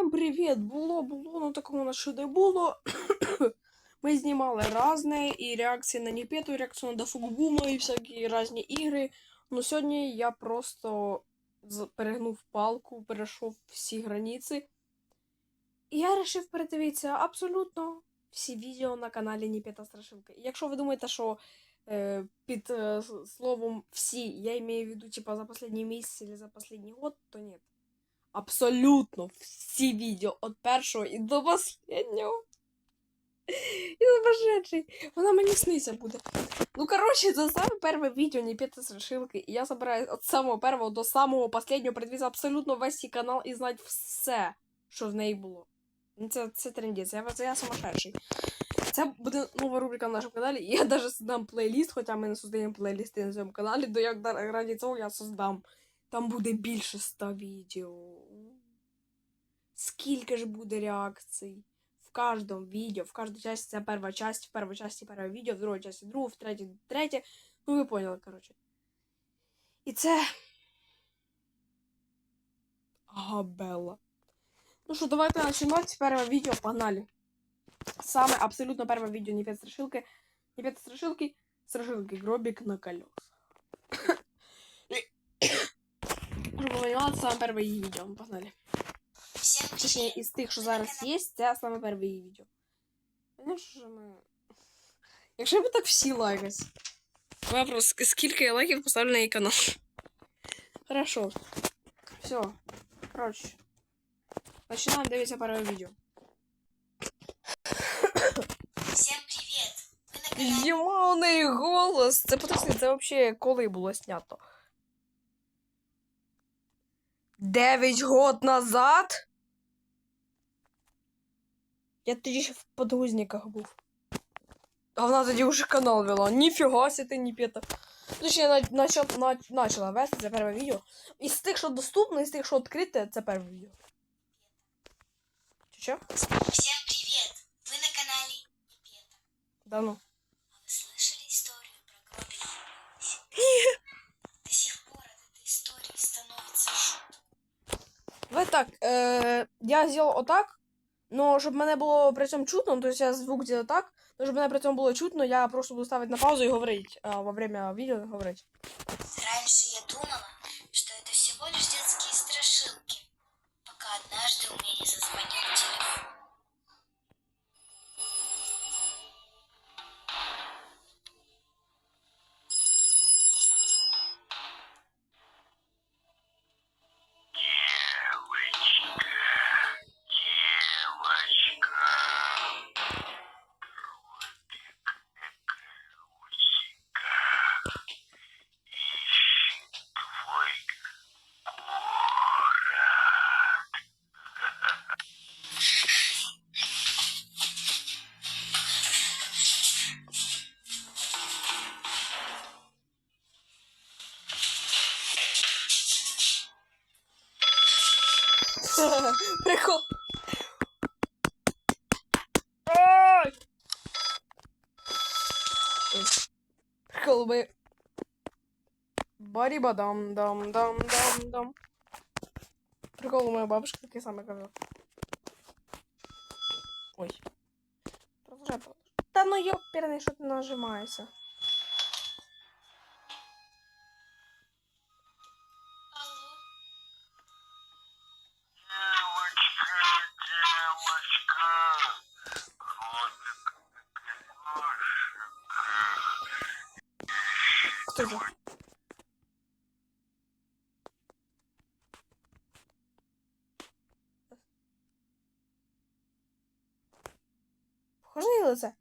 Всім привіт! Було, було, ну такого на що не було. Ми знімали різне і реакції на Ніпету, реакцію на Дафугбума і всякі різні ігри. Ну сьогодні я просто перегнув палку, перейшов всі границі. І я вирішив передивитися абсолютно всі відео на каналі Ніпета Страшилка. Якщо ви думаєте, що е, під е, словом всі я маю в виду, типа за последний місяць или за последний год, то ні. Абсолютно всі відео від першого і до останнього. І забажечий. Вона мені сниться буде. Ну, коротше, це саме перше відео не п'яти страшилки. І я собираюсь від самого першого до самого останнього придивитися абсолютно весь цей канал і знати все, що в неї було. Ну, Це, це трендець, я, я сумасшедший. Це буде нова рубрика на нашому каналі. І я навіть создам плейліст, хоча ми не создаємо плейлісти на цьому каналі, то як раді цього я создам. Там буде більше ста відео. Скільки ж буде реакцій? В кожному відео, в кожній часті це перша часть, в першій часті перше відео, в другій часті друге, в третій третє. Ну, ви поняли, коротше. І це. Габела. Ну що, давайте починати. Перше відео, погнали. Саме абсолютно перше відео не п'ять страшилки. Не п'ять страшилки, страшилки гробик на колесах. Ви це саме перше її відео. Погнали. Всем Точніше, із тих, що зараз є, це саме перше її відео. Ну що ж ми. Якщо б так всі лайкать. Вопрос, скільки я лайків поставлю на її канал? Хорошо. Все. Короче. Починаємо дивитися перше відео. Йома, у неї голос. Це подожди, це взагалі коли було снято? Дев'ять год назад? Я тоді ще в подгузниках був. А вона тоді вже канал вела. Ніфіга сі ти не п'ята. Точніше, на, начал, на, начала вести це перше відео. Із тих, що доступно, із тих, що відкрите, це перше відео. Чи що? Всем привет! Вы на канале Непета. Да ну. А вы слышали историю про гробик? До Так, е, я зробив отак, но щоб мене було при цьому чутно, то есть я звук зробив так, но щоб мене при цьому було чутно, я просто буду ставити на паузу і говорити, а, во время відео говорити. Раніше я думала, Прикол. Ой! Прикол бы. Бариба дам дам дам дам дам. Прикол у моей бабушки такие самые как. Ой. Да ну ёперный, что ты нажимаешься. Хто? Похоже на лице?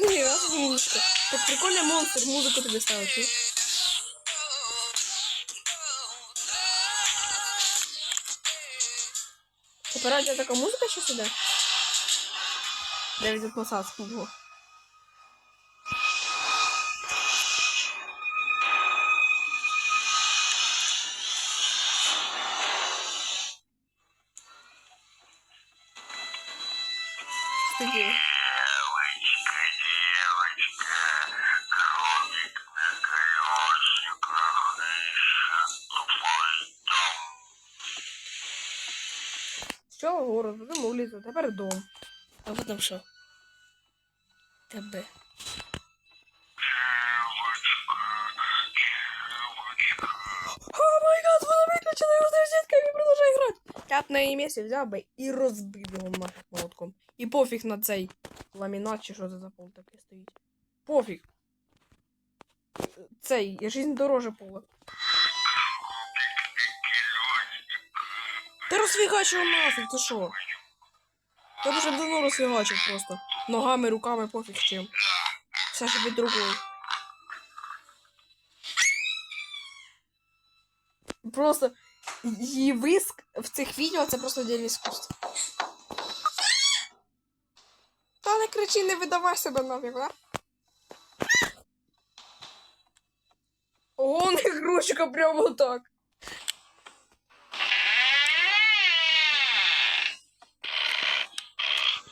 Не, а тут музычка. Так прикольный монстр, музыку тебе ставил, ты. Ну. А по радио такая музыка сейчас идет? Я видел посадку было. Что делать? Город, потім вулицю, тепер дом. А потім що? Тебе. О май гад, вона виключила його з розеткою і продовжує грати. Я б на її місці взяв би і розбив його нафіг молотком. І пофіг на цей ламінат, чи що це за пол таке стоїть. Пофіг. Цей, жизнь дороже пола. Розфігачив нафіг, ти що? Я дуже давно розфігачив просто. Ногами, руками, пофіг чим. Все ж від рукою. Просто її виск в цих відео це просто діль іскусство. Та не кричи, не видавай себе нафіг, да? Ого, не грушка прямо так.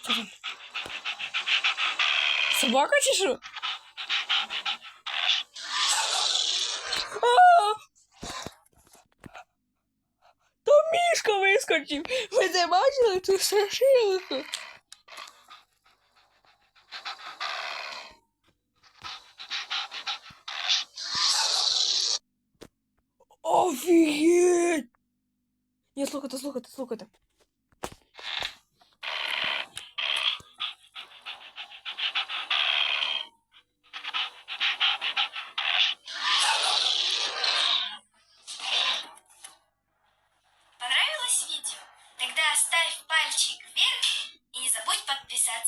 Що там? Собака чи що? Там мішка вискочив. Ви це бачили? Ту страшилку. Офігеть! Ні, слухайте, слухайте, слухайте.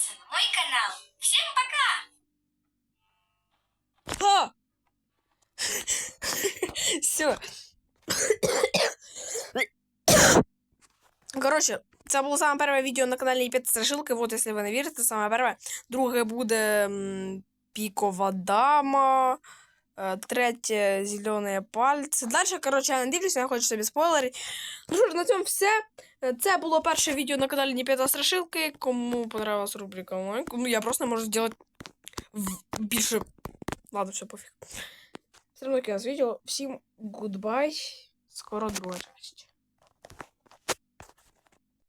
подписаться на мой канал. Всем пока! А! Все. Коротше, це було саме перше відео на каналі П'ять Страшилки. Вот, якщо ви не вірите, саме перше. Друге буде м, Пікова дама. е, Третє зелені пальці. Далі, коротше, я не дивлюся, я хочу собі спойлери. Ну що ж, на цьому все. Е, Це було перше відео на каналі Ніп'ята Страшилки. Кому понравилась рубрика лайк. Ну, я просто можу зробити в- більше. Ладно, все, пофіг. Все одно кінець відео. Всім гудбай. Скоро друга часть.